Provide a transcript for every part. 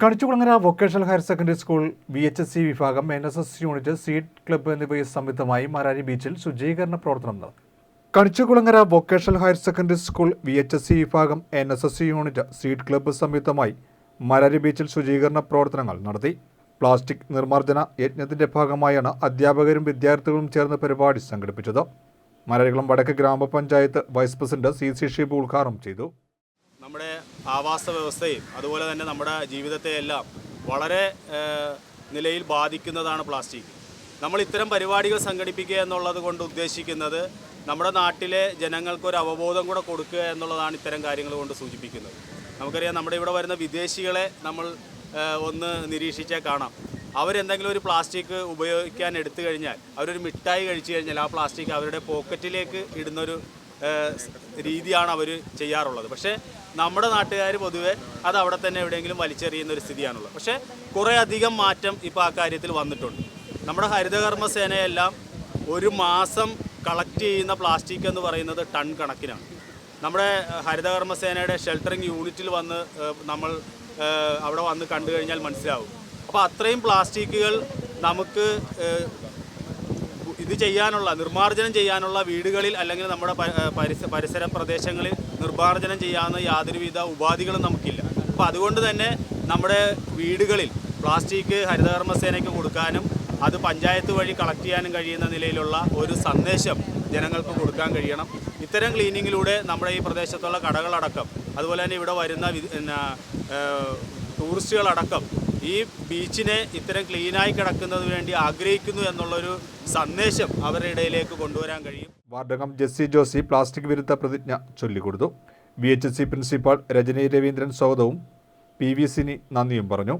Kanichukulangara vocational higher secondary school V H S C വിഭാഗം N S S unit seed club എന്നിവയെ സംയുക്തമായി മാരാരി ബീച്ചിൽ ശുചീകരണ പ്രവർത്തനം നടത്തി. Kanichukulangara vocational higher secondary school V H S C വിഭാഗം N S S unit seed club സംയുക്തമായി മരാരി ബീച്ചിൽ ശുചീകരണ പ്രവർത്തനങ്ങൾ നടത്തി. പ്ലാസ്റ്റിക് നിർമ്മാർജന യജ്ഞത്തിന്റെ ഭാഗമായാണ് അധ്യാപകരും വിദ്യാർത്ഥികളും ചേർന്ന് പരിപാടി സംഘടിപ്പിച്ചത്. മാരാരികുളം വടക്ക് ഗ്രാമപഞ്ചായത്ത് vice president C C Shibu ഉദ്ഘാടനം ചെയ്തു. നമ്മുടെ ആവാസ വ്യവസ്ഥയും അതുപോലെ തന്നെ നമ്മുടെ ജീവിതത്തെ എല്ലാം വളരെ നിലയിൽ ബാധിക്കുന്നതാണ് പ്ലാസ്റ്റിക്. നമ്മൾ ഇത്തരം പരിപാടികൾ സംഘടിപ്പിക്കുക എന്നുള്ളത് കൊണ്ട് ഉദ്ദേശിക്കുന്നത് നമ്മുടെ നാട്ടിലെ ജനങ്ങൾക്കൊരു അവബോധം കൂടെ കൊടുക്കുക എന്നുള്ളതാണ് ഇത്തരം കാര്യങ്ങൾ കൊണ്ട് സൂചിപ്പിക്കുന്നത്. നമുക്കറിയാം നമ്മുടെ ഇവിടെ വരുന്ന വിദേശികളെ നമ്മൾ ഒന്ന് നിരീക്ഷിച്ചാൽ കാണാം. അവരെന്തെങ്കിലും ഒരു പ്ലാസ്റ്റിക് ഉപയോഗിക്കാൻ എടുത്തു കഴിഞ്ഞാൽ അവരൊരു മിഠായി കഴിച്ചു കഴിഞ്ഞാൽ ആ പ്ലാസ്റ്റിക് അവരുടെ പോക്കറ്റിലേക്ക് ഇടുന്നൊരു രീതിയാണ് അവർ ചെയ്യാറുള്ളത്. പക്ഷേ നമ്മുടെ നാട്ടുകാർ പൊതുവെ അത് അവിടെ തന്നെ എവിടെയെങ്കിലും വലിച്ചെറിയുന്ന ഒരു സ്ഥിതിയാണുള്ളത്. പക്ഷേ കുറേ അധികം മാറ്റം ഇപ്പോൾ ആ കാര്യത്തിൽ വന്നിട്ടുണ്ട്. നമ്മുടെ ഹരിതകർമ്മ സേനയെല്ലാം ഒരു മാസം കളക്ട് ചെയ്യുന്ന പ്ലാസ്റ്റിക് എന്ന് പറയുന്നത് ടൺ കണക്കിനാണ്. നമ്മുടെ ഹരിതകർമ്മ സേനയുടെ ഷെൽട്ടറിങ് യൂണിറ്റിൽ വന്ന് നമ്മൾ അവിടെ വന്ന് കണ്ടു കഴിഞ്ഞാൽ മനസ്സിലാവും. അപ്പോൾ അത്രയും പ്ലാസ്റ്റിക്കുകൾ നമുക്ക് ഇത് ചെയ്യാനുള്ള നിർമ്മാർജനം ചെയ്യാനുള്ള വീടുകളിൽ അല്ലെങ്കിൽ നമ്മുടെ പരിസര പ്രദേശങ്ങളിൽ നിർമ്മാർജനം ചെയ്യാവുന്ന യാതൊരുവിധ ഉപാധികളും നമുക്കില്ല. അപ്പോൾ അതുകൊണ്ട് തന്നെ നമ്മുടെ വീടുകളിൽ പ്ലാസ്റ്റിക് ഹരിതകർമ്മസേനയ്ക്ക് കൊടുക്കാനും അത് പഞ്ചായത്ത് വഴി കളക്ട് ചെയ്യാനും കഴിയുന്ന നിലയിലുള്ള ഒരു സന്ദേശം ജനങ്ങൾക്ക് കൊടുക്കാൻ കഴിയണം. ഇത്തരം ക്ലീനിങ്ങിലൂടെ നമ്മുടെ ഈ പ്രദേശത്തുള്ള കടകളടക്കം അതുപോലെ തന്നെ ഇവിടെ വരുന്ന ടൂറിസ്റ്റുകളടക്കം ഈ ബീച്ചിനെ ഇത്തരം ക്ലീനായി കിടക്കുന്നതിന് വേണ്ടി ആഗ്രഹിക്കുന്നു എന്നുള്ളൊരു സന്ദേശം അവരുടെ ഇടയിലേക്ക് കൊണ്ടുവരാൻ കഴിയും. വാർഡകം ജെസ്സി ജോസി പ്ലാസ്റ്റിക് വിരുദ്ധ പ്രതിജ്ഞ ചൊല്ലിക്കൊടുത്തു. V H S C principal Rajani Raveendran സ്വാഗതവും. പി വി സിനി നന്ദിയും പറഞ്ഞു.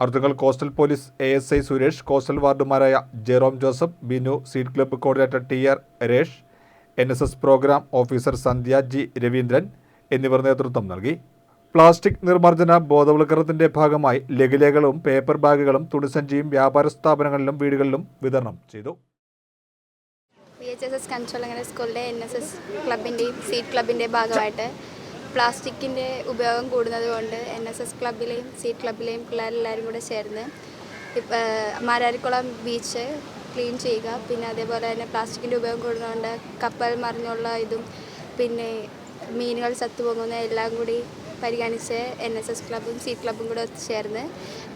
Arthunkal coastal police A S I Suresh coastal വാർഡുമാരായ Jerome Joseph Binu seed club coordinator T R Resh N S S programme officer Sandhya G Raveendran എന്നിവർ നേതൃത്വം നൽകി. Plastic നിർമ്മാർജന ബോധവൽക്കരണത്തിന്റെ ഭാഗമായി ലഘുലേഖകളും paper ബാഗുകളും തുണിസഞ്ചിയും വ്യാപാര സ്ഥാപനങ്ങളിലും വീടുകളിലും വിതരണം ചെയ്തു. സ്കൂളിലെ എൻ എസ് എസ് സീറ്റ് ക്ലബിന്റെയും ഭാഗമായിട്ട് പ്ലാസ്റ്റിക്കിന്റെ ഉപയോഗം കൂടുന്നത് കൊണ്ട് എൻ എസ് എസ് ക്ലബിലെയും സീറ്റ് ക്ലബിലെയും പിള്ളേരെല്ലാവരും കൂടെ ചേർന്ന് മാരാരിക്കുളം ബീച്ച് ക്ലീൻ ചെയ്യുക. പിന്നെ അതേപോലെ തന്നെ പ്ലാസ്റ്റിക്കിന്റെ ഉപയോഗം കൂടുന്നതുകൊണ്ട് കപ്പൽ മറിഞ്ഞുള്ള ഇതും പിന്നെ മീനുകൾ ചത്തുപോകുന്ന എല്ലാം കൂടി പരിഗണിച്ച് എൻ എസ് എസ് ക്ലബും സി ക്ലബും കൂടെ ഒത്തുചേർന്ന്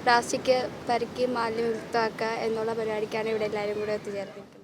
പ്ലാസ്റ്റിക് പരക്കി മാലിന്യമുക്തമാക്കുക എന്നുള്ള പരിപാടിക്കാണ് ഇവിടെ എല്ലാവരും കൂടെ ഒത്തുചേർന്നത്